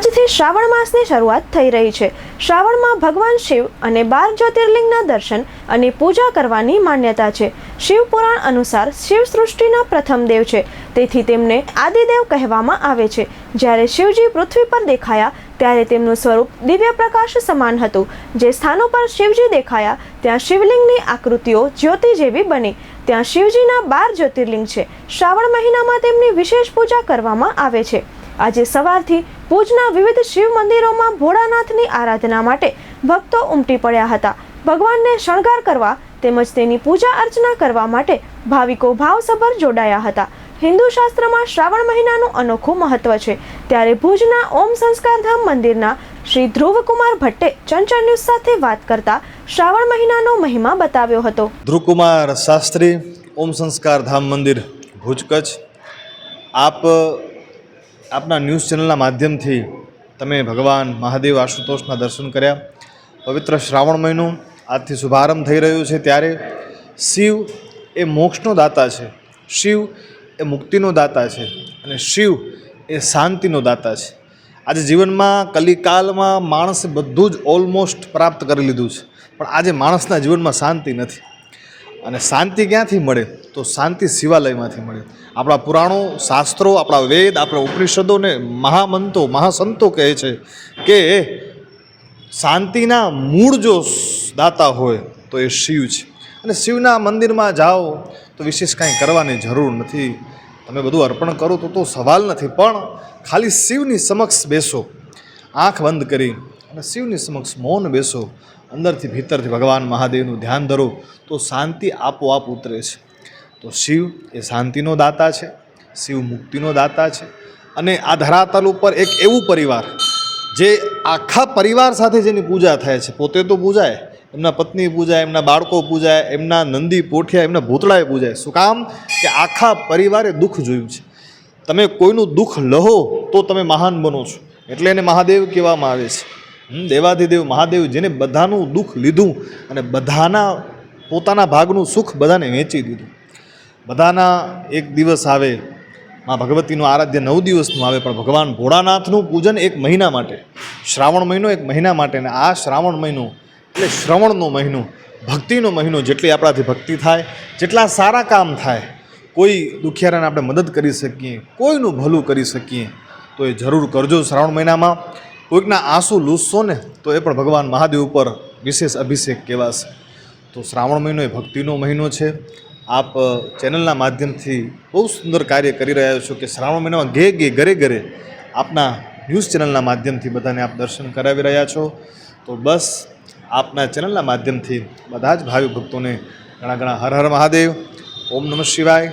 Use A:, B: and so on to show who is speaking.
A: આજથી શ્રાવણ માસની શરૂઆત થઈ રહી છે. શ્રાવણમાં ભગવાન શિવ અને બાર જ્યોતિર્લિંગના દર્શન અને પૂજા કરવાની માન્યતા છે. શિવ પુરાણ અનુસાર શિવ સૃષ્ટિના પ્રથમ દેવ છે. તેથી તેમને આદિદેવ કહેવામાં આવે છે. જ્યારે શિવજી પૃથ્વી પર દેખાયા, ત્યારે તેમનું સ્વરૂપ દિવ્ય પ્રકાશ સમાન હતું. જે સ્થાનો પર શિવજી દેખાયા, ત્યાં શિવલિંગની આકૃતિઓ જ્યોતિ જેવી બની. ત્યાં શિવજીના બાર જ્યોતિર્લિંગ છે. શ્રાવણ મહિનામાં તેમની વિશેષ પૂજા કરવામાં આવે છે. આજે સવારથી ભુજના વિવિધ શિવ મંદિરોમાં ભોળાનાથની આરાધના માટે ભક્તો ઉમટી પડ્યા હતા. ભગવાનને શણગાર કરવા તેમજ તેની પૂજા અર્ચના કરવા માટે ભાવિકો ભાવસભર જોડાયા હતા. હિન્દુ શાસ્ત્રમાં શ્રાવણ મહિનાનું અનોખું મહત્વ છે. ત્યારે ભુજના ઓમ સંસ્કારધામ મંદિરના શ્રી ધ્રુવકુમાર ભટ્ટે ચંચળ ન્યૂઝ સાથે વાત કરતા શ્રાવણ મહિનાનો મહિમા બતાવ્યો હતો.
B: ધ્રુવકુમાર શાસ્ત્રી, ઓમ સંસ્કાર ધામ મંદિર, ભુજ કચ્છ. આપ આપના ન્યૂઝ ચેનલના માધ્યમથી તમે ભગવાન મહાદેવ આશુતોષના દર્શન કર્યા. પવિત્ર શ્રાવણ મહિનો આજથી શુભારંભ થઈ રહ્યો છે ત્યારે શિવ એ મોક્ષનો દાતા છે. શિવ એ મુક્તિનો દાતા છે અને શિવ એ શાંતિનો દાતા છે. આજે જીવનમાં કલિકાલમાં માણસે બધું જ ઓલમોસ્ટ પ્રાપ્ત કરી લીધું છે. પણ આજે માણસના જીવનમાં શાંતિ નથી. અને શાંતિ ક્યાંથી મળે તો શાંતિ શિવાલયમાંથી મળે. આપણા પુરાણો, શાસ્ત્રો, આપણા વેદ, આપણા ઉપનિષદોને મહામંતો, મહાસંતો કહે છે કે શાંતિના મૂળ જો દાતા હોય તો એ શિવ છે. અને શિવના મંદિરમાં જાઓ તો વિશેષ કાંઈ કરવાની જરૂર નથી. તમે બધું અર્પણ કરો તો તો સવાલ નથી, પણ ખાલી શિવની સમક્ષ બેસો. આંખ બંધ કરી અને શિવની સમક્ષ મૌન બેસો, અંદરથી ભીતરથી ભગવાન મહાદેવનું ધ્યાન ધરો, તો શાંતિ આપોઆપ ઉતરે છે. તો શિવ એ શાંતિનો દાતા છે, શિવ મુક્તિનો દાતા છે અને આ ધરાતલ ઉપર એક એવું પરિવાર જે આખા પરિવાર સાથે જેની પૂજા થાય છે, પોતે તો પૂજાય, એમના પત્ની પૂજાય, એમના બાળકો પૂજાય, એમના નંદી પોઠિયા, એમના ભૂતળાએ પૂજાય. શું કામ? કે આખા પરિવારે દુઃખ જોયું છે. તમે કોઈનું દુઃખ લહો તો તમે મહાન બનો છો. એટલે એને મહાદેવ કહેવામાં આવે છે. દેવાધિદેવ મહાદેવ જેને બધાનું દુઃખ લીધું અને બધાના પોતાના ભાગનું સુખ બધાને વેચી દીધું. બધાના એક દિવસ આવે, માં ભગવતીનું આરાધ્ય નવ દિવસનું આવે, પણ ભગવાન ભોળાનાથનું પૂજન એક મહિના માટે, શ્રાવણ મહિનો એક મહિના માટે, અને આ શ્રાવણ મહિનો એટલે શ્રવણનો મહિનો, ભક્તિનો મહિનો જેટલી આપણાથી ભક્તિ થાય, જેટલા સારા કામ થાય, કોઈ દુખિયારાને આપણે મદદ કરી શકીએ, કોઈનું ભલું કરી શકીએ, તો એ જરૂર કરજો શ્રાવણ મહિનામાં. કોઈકના આંસુ લૂસશો ને, તો એ પણ ભગવાન મહાદેવ ઉપર વિશેષ અભિષેક કહેવાશે. તો શ્રાવણ મહિનો એ ભક્તિનો મહિનો છે. આપ ચેનલના માધ્યમથી બહુ સુંદર કાર્ય કરી રહ્યા છો કે શ્રાવણ મહિનામાં ઘે ઘે ઘરે ઘરે આપના ન્યૂઝ ચેનલના માધ્યમથી બધાને આપ દર્શન કરાવી રહ્યા છો. તો બસ, આપના ચેનલના માધ્યમથી બધા જ ભાવિ ભક્તોને ઘણા ઘણા હર હર મહાદેવ. ઓમ નમઃ શિવાય.